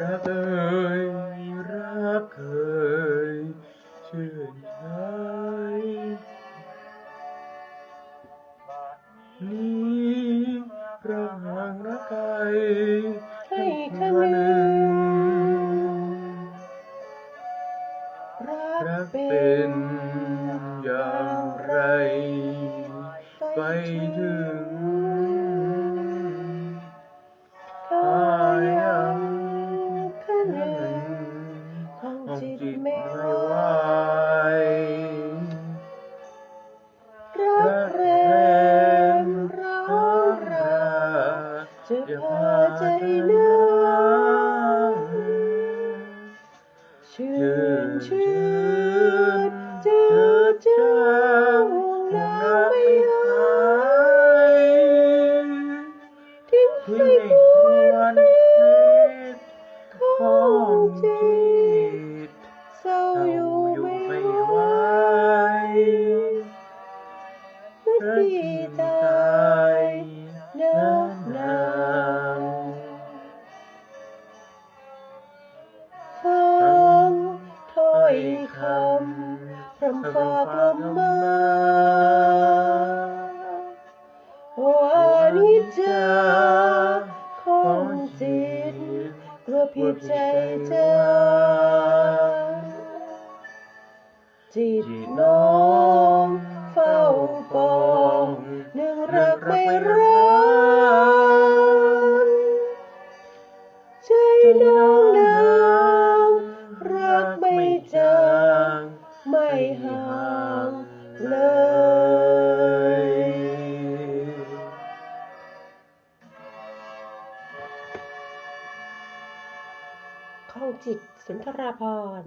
รักเอ่ยรักเอ่ยชื่นใจนี้รักห่างรักไกลให้คะนึงรักเป็นนอย่างไร ไปถึง จะอย่าพาพาใอยคำพรำำฝากลฝากมลมมาว่านิจจาของจิตตกลัวผิดใจจาจิตจิตน้องเฝ้าปองหนึ่งรักไม่รักใจน้องนางรักไม่ ห่างเลย ข้องจิตสุนทราพร